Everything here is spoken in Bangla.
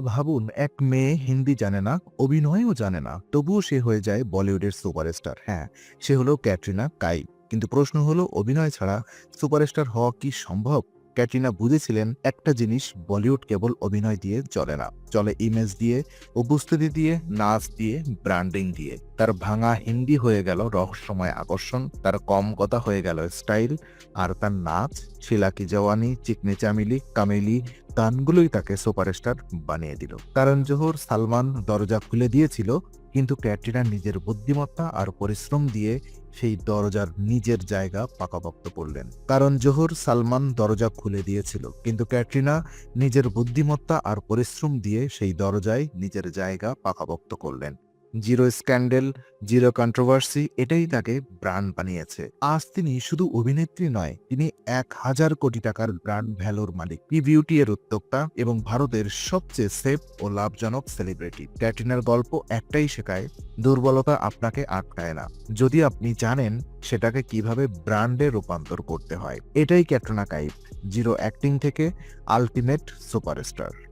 ভাবুন, এক মেয়ে হিন্দি জানে না, অভিনয়ও জানে না। তবুও সে হয়ে যায় বলিউডের সুপারস্টার। হ্যাঁ সে হলো ক্যাটরিনা কাইফ কিন্তু প্রশ্ন হলো, অভিনয় ছাড়া সুপারস্টার হওয়া কি সম্ভব? ক্যাটরিনা বুঝেছিলেন একটা জিনিস বলিউড কেবল অভিনয় দিয়ে চলে না। চলে ইমেজ দিয়ে উপস্থিতি দিয়ে, নাচ দিয়ে ব্র্যান্ডিং দিয়ে। তার ভাঙা হিন্দি হয়ে গেল রহস্যময় আকর্ষণ, তার কম কথা হয়ে গেল স্টাইল আর তার নাচ, শিলাকি জওয়ানি, চিকনি চামিলি, কামেলি, গানগুলোই তাকে সুপারস্টার বানিয়ে দিল। কারণ জোহর সালমান দরজা খুলে দিয়েছিল কিন্তু ক্যাটরিনা নিজের বুদ্ধিমত্তা আর পরিশ্রম দিয়ে সেই দরজার নিজের জায়গা পাকাপোক্ত করলেন। কারণ জোহর সালমান দরজা খুলে দিয়েছিল, কিন্তু ক্যাটরিনা নিজের বুদ্ধিমত্তা আর পরিশ্রম দিয়ে সেই দরজায় নিজের জায়গা পাকাপোক্ত করলেন। জিরো স্ক্যান্ডেল, জিরো কন্ট্রোভার্সি, এটাই তাকে ব্র্যান্ড বানিয়েছে। আজ তিনি শুধু অভিনেত্রী নয়, তিনি এক হাজার কোটি টাকার ব্র্যান্ড ভ্যালুর মালিক। পি বিউটি এর উদ্যোক্তা এবং ভারতের সবচেয়ে সেফ ও লাভজনক সেলিব্রিটি ক্যাটরিনার গল্প একটাই শেখায়, দুর্বলতা আপনাকে আটকায় না। যদি আপনি জানেন সেটাকে কীভাবে ব্র্যান্ডে রূপান্তর করতে হয়। এটাই ক্যাটরিনা কাইফ, জিরো অ্যাক্টিং থেকে আলটিমেট সুপারস্টার